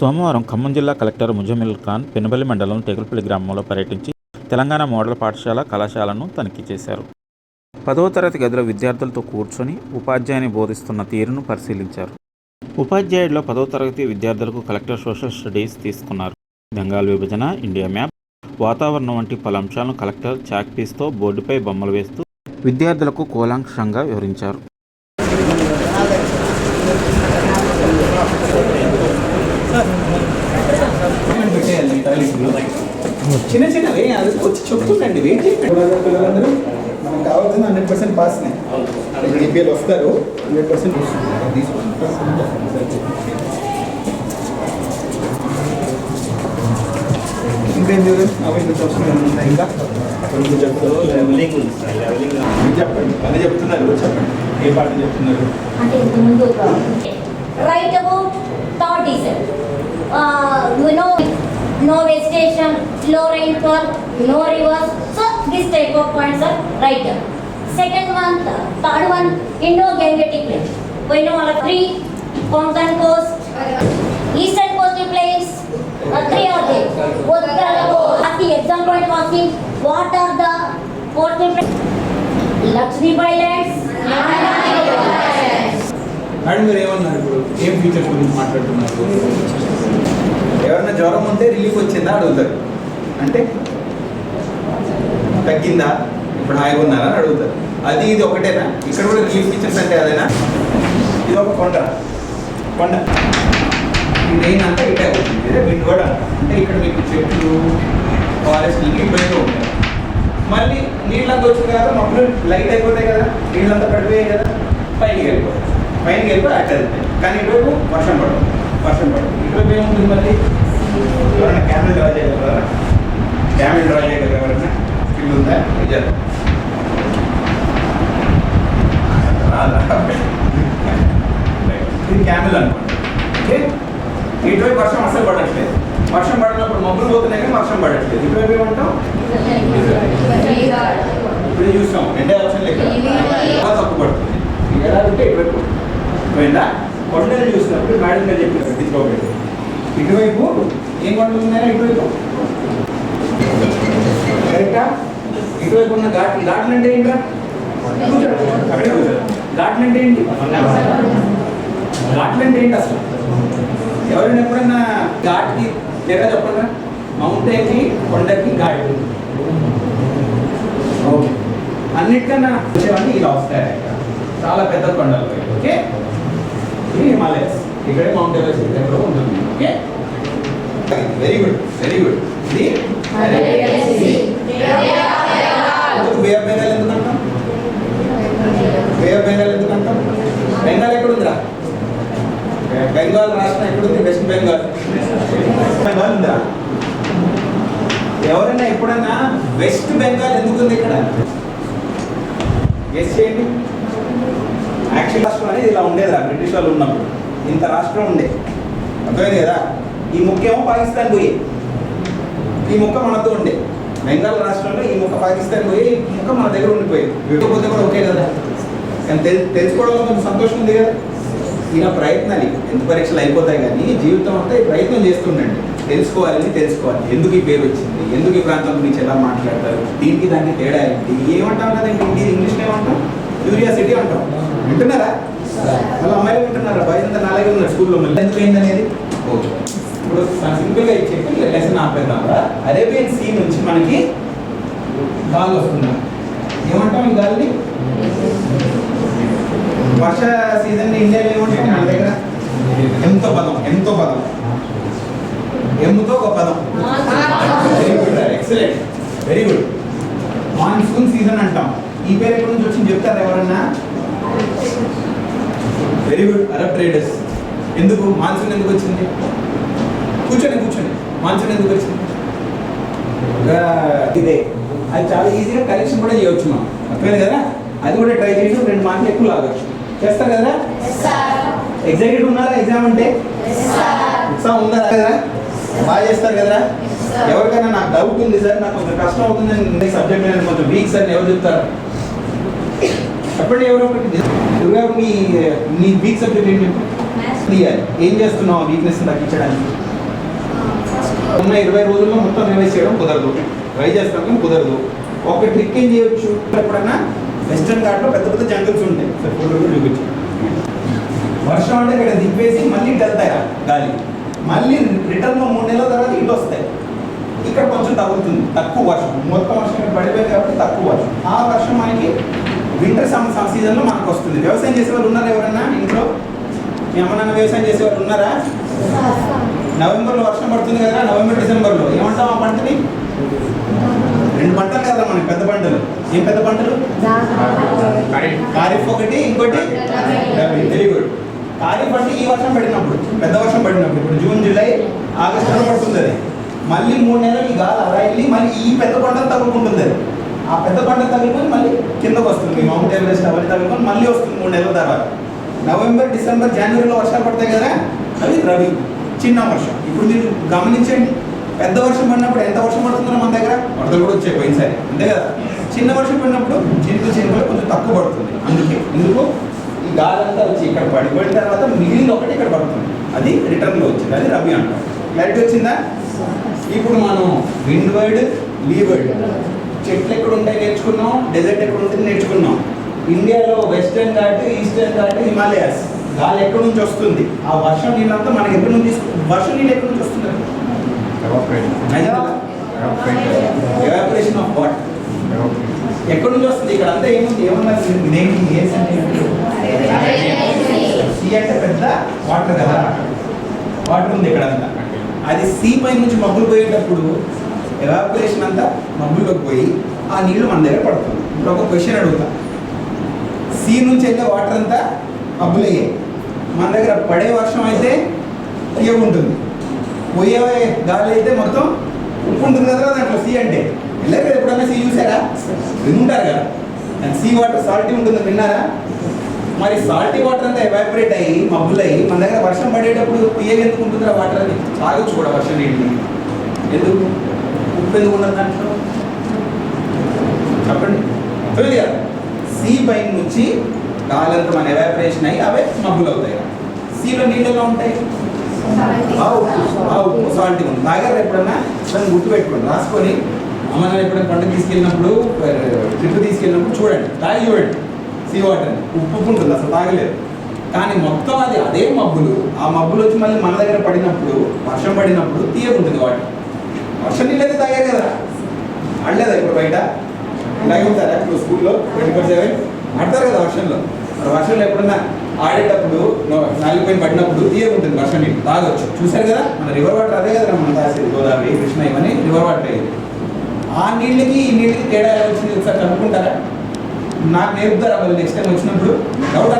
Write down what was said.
సోమవారం ఖమ్మం జిల్లా కలెక్టర్ ముజమిల్ ఖాన్ పెనుబల్లి మండలం తెగులపల్లి గ్రామంలో పర్యటించి తెలంగాణ మోడల్ పాఠశాల కళాశాలను తనిఖీ చేశారు. పదవ తరగతి గదిలో విద్యార్థులతో కూర్చొని ఉపాధ్యాయుని బోధిస్తున్న తీరును పరిశీలించారు. ఉపాధ్యాయుల్లో పదవ తరగతి విద్యార్థులకు కలెక్టర్ సోషల్ స్టడీస్ తీసుకున్నారు. బెంగాల్ విభజన ఇండియా మ్యాప్ వాతావరణం వంటి పలు అంశాలను కలెక్టర్ చాక్ పీస్తో బోర్డుపై బొమ్మలు వేస్తూ విద్యార్థులకు కూలాంక్షంగా వివరించారు. చిన్న చిన్నవి అది వచ్చి చెప్తుండండి వెయిట్ చేయండి. పిల్లలందరూ మనకు కావాల్సిన హండ్రెడ్ పర్సెంట్ పాస్నే ఇప్పుడు ఈపీఎల్ వస్తారు హండ్రెడ్ పర్సెంట్ ఇంకేం చూడండి అవి ఇంకా? చెప్పండి. అదే చెప్తున్నారు చెప్పండి. ఏ పాట చెప్తున్నారు? Right about you know no vegetation low rainfall no rivers so this type of points are right second one third one Indo Gangetic plain పోయిన వాళ్ళ three Konkan coast eastern coastal plains three are they the exam point was asking what are the coastal plains Lakshmi Islands madam మీరు ఏమన్నారు ఇప్పుడు ఏం features గురించి మాట్లాడుతున్నారు ఎవరైనా జ్వరం ఉంటే రిలీఫ్ వచ్చిందా అడుగుతారు. అంటే తగ్గిందా? ఇప్పుడు హాయిగా ఉన్నారా అని అడుగుతారు. అది ఇది ఒకటేనా? ఇక్కడ కూడా రిలీఫ్ ఫీచర్స్ అంటే అదేనా? ఇది ఒక కొండ. కొండ. మెయిన్ అంతా ఇటే అవుతుంది. ఇదే విండ్ కూడా అంటే ఇక్కడ మీకు చెట్లు ఫారెస్ట్ ఇబ్బంది ఉంటాయి. మళ్ళీ నీళ్ళంతా వచ్చింది కదా మొక్కలు లైట్ అయిపోతాయి కదా. నీళ్ళంతా పడిపోయాయి కదా. పైకి వెళ్ళిపోతాయి. పైకి వెళ్ళిపోయి అట్ట కానీ ఇటువైపు వర్షం పడుతుంది వర్షం పడదు ఇటువైపు ఏముంటుంది మళ్ళీ ఎవరైనా క్యామెల్ డ్రా చేయగలరా? క్యామెల్ డ్రా చేయగలరు ఎవరైనా? స్కిల్ ఉందా? నిజం. ఇది క్యామెల్ అనుకోండి. ఓకే? ఇటువైపు వర్షం అసలు పడట్లేదు. వర్షం పడినప్పుడు మబ్బులు పోతున్నాయి కానీ వర్షం పడట్లేదు. ఇటువైపు ఏమంటాం ఇప్పుడు చూస్తాం. రెండే ఆప్షన్ లెక్క తప్పు పడుతుంది. ఎలా ఉంటే ఇటువైపు. పోయిందా? కొండలు చూసినప్పుడు మేడం గారు చెప్పిన ఇటువైపు ఏం కొండలు ఉన్నాయా ఇటువైపు. కరెక్టా? ఇటువైపు ఉన్న ఘాట్ ఘాట్లు అంటే ఏంటా ఘాట్లు అంటే ఏంటి? ఘాట్లు అంటే ఏంటి అసలు? ఎవరైనా ఎప్పుడన్నా ఘాట్కి లేదా చెప్పండి మౌంటైన్కి కొండకి ఘాట్. ఓకే. అన్నిటికన్నా వచ్చేవన్నీ ఇలా వస్తాయి చాలా పెద్ద కొండలు. ఓకే? ఇది హిమాలయస్. ఇక్కడే మౌంట్ ఎవరెస్ట్ దగ్గర ఉంటుంది. Okay. Very good very good ఇది? ఆఫ్ బెంగాల్ ఎందుకు అంటాం? బే ఆఫ్ బెంగాల్ ఎందుకు అంటాం? బెంగాల్ ఎక్కడ ఉందిరా బెంగాల్ రాష్ట్రం ఎక్కడుంది? వెస్ట్ బెంగాల్. బెంగాల్ ఉందా ఎవరైనా ఎప్పుడన్నా వెస్ట్ బెంగాల్ ఎందుకు ఉంది ఇక్కడ? గెస్ చేయండి. యాక్చువల్ రాష్ట్రం అనేది ఇలా ఉండేదిరా బ్రిటిష్ వాళ్ళు ఉన్నప్పుడు. ఇంత రాష్ట్రం ఉండే. అర్థమైంది కదా? ఈ ముఖ్యమో పాకిస్తాన్ పోయి. ఈ ముక్క మనతో ఉండే. బెంగాల్ రాష్ట్రంలో ఈ ముక్క పాకిస్తాన్ పోయి ఈ ముక్క మన దగ్గర ఉండిపోయింది విడిపోతే కూడా ఓకే కదా? కానీ తెలు తెలుసుకోవడంలో కొంచెం సంతోషం ఉంది కదా? ఈయన ప్రయత్నాలు ఎంత పరీక్షలు అయిపోతాయి కానీ జీవితం అంతా ఈ ప్రయత్నం చేస్తుండండి. తెలుసుకోవాలని తెలుసుకోవాలి. ఎందుకు ఈ పేరు వచ్చింది? ఎందుకు ఈ ప్రాంతం గురించి ఎలా మాట్లాడతారు? దీనికి దానికి తేడా ఏంటి? ఏమంటాం కదండి? ఇది ఇంగ్లీష్లో ఏమంటాం? క్యూరియాసిటీ అంటాం. వింటున్నారా? మళ్ళీ అమ్మాయిలు వింటున్నారా బాయ్స్ అంతా నాలుగే ఉన్నారు స్కూల్లో మళ్ళీ. ఎందుకు అయింది అనేది? ఓకే. ఇప్పుడు సింపుల్గా ఇచ్చేసి లెసన్ ఆపేద్దాం అరేబియన్ సీ నుంచి మనకి గాలి వస్తుందా. ఏమంటాం ఈ గాలిని? వర్ష సీజన్ ఇండియాలో ఏమంటాం మన దగ్గర? ఎంతో పదం ఎంతో పదం. ఎమ్ముతో ఒక పదం. Very good excellent very good monsoon season అంటాం. ఈ పేరు ఎక్కడి నుంచి వచ్చింది చెప్తారా ఎవరన్నా? వెరీ గుడ్ అరబ్ ట్రేడర్స్ ఎందుకు? మాన్సూన్ ఎందుకు వచ్చింది? కూర్చోండి కూర్చోండి. మాన్సూన్ ఎందుకు వచ్చింది? ఇదే. అది చాలా ఈజీగా కలెక్షన్ కూడా చేయవచ్చు మనం. అర్థమైంది కదా? అది కూడా ట్రై చేసి రెండు మార్కులు ఎక్కువ లాగచ్చు. చేస్తారు కదా? ఎగ్జాక్టివ్ ఉన్నారా? ఎగ్జామ్ అంటే? ఉత్సాహం ఉందా? కదా బాగా చేస్తారు కదరా ఎవరికైనా నాకు డౌట్ ఉంది సార్ నాకు కొంచెం కష్టం అవుతుంది. సబ్జెక్ట్ నేను కొంచెం వీక్ సార్ అని ఎవరు చెప్తారు? చెప్పండి ఎవరో ఒకటి దుర్గా మీ నీ వీక్ సబ్జెక్ట్ ఏంటి క్లియర్ ఏం చేస్తున్నావు వీక్నెస్ తగ్గించడానికి? ఉన్న ఇరవై రోజుల్లో మొత్తం రివైజ్ చేయడం కుదరదు. ట్రై చేస్తాం కానీ కుదరదు. ఒక ట్రిక్ ఏం చేయొచ్చు? ఎప్పుడన్నా? వెస్టర్న్ ఘాట్లో పెద్ద పెద్ద జంగల్స్ ఉంటాయి. సరే ఫోటో చూపించు. వర్షం అంటే ఇక్కడ దిప్పేసి మళ్ళీ ఇటు వెళ్తాయి ఆ గాలి. మళ్ళీ రిటర్న్లో మూడు నెలల తర్వాత ఇటు వస్తాయి. ఇక్కడ కొంచెం తగ్గుతుంది. తక్కువ వర్షం. మొత్తం వర్షం పడిపోయింది కాబట్టి తక్కువ వర్షం. ఆ వర్షం మనకి వింటర్ సమ్ సీజన్లో మనకు వస్తుంది. వ్యవసాయం చేసే వాళ్ళు ఉన్నారా ఎవరన్నా ఇంట్లో? మీ అమ్మ నాన్న వ్యవసాయం చేసే వాళ్ళు ఉన్నారా? నవంబర్లో వర్షం పడుతుంది కదా నవంబర్ డిసెంబర్లో. ఏమంటాం ఆ పంటని? రెండు పంటలు కదా మనకి పెద్ద పంటలు. ఏం పెద్ద పంటలు? ఖరీఫ్ ఒకటి ఇంకోటి? వెరీ గుడ్ ఖరీఫ్ అంటే ఈ వర్షం పడినప్పుడు పెద్ద వర్షం పడినప్పుడు. ఇప్పుడు జూన్ జూలై ఆగస్టులో పడుతుంది అది మళ్ళీ మూడు నెలలు ఈ గాలి అలా వెళ్ళి మళ్ళీ ఈ పెద్ద పంటలు తగ్గుకుంటుంది అది ఆ పెద్ద పంట తగులుకొని మళ్ళీ కిందకు వస్తుంది మౌంట్ ఎవరెస్ట్ అవన్నీ తగులుకొని మళ్ళీ వస్తుంది మూడు నెలల తర్వాత. నవంబర్ డిసెంబర్ జనవరిలో వర్షాలు పడతాయి కదా అవి రవి చిన్న వర్షం. ఇప్పుడు మీరు గమనించండి పెద్ద వర్షం పడినప్పుడు ఎంత వర్షం పడుతుందో మన దగ్గర? వరదలు కూడా వచ్చాయి పోయినసారి అంతే కదా? చిన్న వర్షం పడినప్పుడు చినుకు చినుకులు కొంచెం తక్కువ పడుతుంది అందుకే. ఎందుకు? ఈ గాలి అంతా వచ్చి ఇక్కడ పడిపోయిన తర్వాత మిగిలిన ఒకటి ఇక్కడ పడుతుంది. అది రిటర్న్లో వచ్చింది అది రవి అంటాం. క్లారిటీ వచ్చిందా? ఇప్పుడు మనం విండ్ వర్డ్ లీవర్డ్ చెట్లు ఎక్కడ ఉంటాయి నేర్చుకున్నాం డెజర్ట్ ఎక్కడ ఉంటుంది నేర్చుకున్నాం. ఇండియాలో Western Ghat Eastern Ghat Himalayas. గాలి ఎక్కడి నుంచి వస్తుంది? ఆ వర్షం నీళ్ళంతా మనకి ఎక్కడి నుంచి వర్షం నీళ్ళు ఎక్కడి నుంచి వస్తుంది? ఎవాపరేషన్ ఆఫ్ వాట్ ఎక్కడి నుంచి వస్తుంది? ఇక్కడ అంతా ఏముంది? ఏమన్నారు నేను ఏస్ సీ అంటే పెద్ద వాటర్ కదా. వాటర్ ఉంది ఇక్కడ అంతా. అది సీ పై నుంచి మబ్బులు పోయేటప్పుడు ఎవాపరేషన్ అంతా మబ్బుల్లోకి పోయి ఆ నీళ్ళు మన దగ్గర పడుతుంది. ఇప్పుడు ఒక క్వశ్చన్ అడుగుతా. సీ నుంచి అయితే వాటర్ అంతా మబ్బులయ్యాయి. మన దగ్గర పడే వర్షం అయితే తీయగా ఉంటుంది. పోయే గాలి అయితే మొత్తం ఉప్పు ఉంటుంది కదా దాంట్లో సీ అంటే. వెళ్ళారు కదా ఎప్పుడైనా సీ చూసారా? వినుంటారు కదా. సీ వాటర్ సాల్టీ ఉంటుంది విన్నారా? మరి సాల్టీ వాటర్ అంతా ఎవాపరేట్ అయ్యి మబ్బులు అయ్యి మన దగ్గర వర్షం పడేటప్పుడు తీయగా ఎందుకు ఉంటుందిరా వాటర్ అది? తాగొచ్చు కూడా వర్షం నీటిని. ఎందుకు? ఉప్పు ఎందుకు ఉండదు దాంట్లో? చెప్పండి. కదా సీ పైన నుంచి గాలంతా మన ఎవాపరేషన్ అయ్యి అవే మబ్బులు అవుతాయి. సీలో నీళ్ళు ఎలా ఉంటాయి ఉప్పు సాల్ట్ ఉంది. తాగారు ఎప్పుడన్నా దాన్ని గుర్తు పెట్టుకోండి రాసుకొని అమ్మ నాన్న ఎప్పుడైనా పంట తీసుకెళ్ళినప్పుడు ట్రిప్ తీసుకెళ్ళినప్పుడు చూడండి. తాగి చూడండి. సీ వాటర్ ఉప్పు ఉప్పు ఉంటుంది అసలు తాగలేదు. కానీ మొత్తం అది అదే మబ్బులు. ఆ మబ్బులు వచ్చి మళ్ళీ మన దగ్గర పడినప్పుడు వర్షం పడినప్పుడు తీయకుంటుంది వాటర్. వర్షం నీళ్ళు అయితే తాగారు కదా. ఆడలేదా ఇప్పుడు బయట? ఇలాగే ఉంటారా? ఇప్పుడు స్కూల్లో ట్వంటీ ఫోర్ సెవెన్ ఆడతారు కదా వర్షంలో. మరి వర్షంలో ఎప్పుడన్నా ఆడేటప్పుడు నాలుగు పైన పడినప్పుడు తీయకుంటుంది వర్షం నీళ్ళు. తాగొచ్చు. చూశారు కదా? మన రివర్ వాటర్ అదే కదా మన తాగేది గోదావరి కృష్ణ ఇవన్నీ రివర్ వాటర్ అయ్యేది ఆ నీళ్ళకి ఈ నీళ్ళకి తేడా ఎలా వచ్చింది ఒకసారి కనుక్కుంటారా? నాకు నేర్పుతారా మళ్ళీ నెక్స్ట్ టైం వచ్చినప్పుడు? డౌట్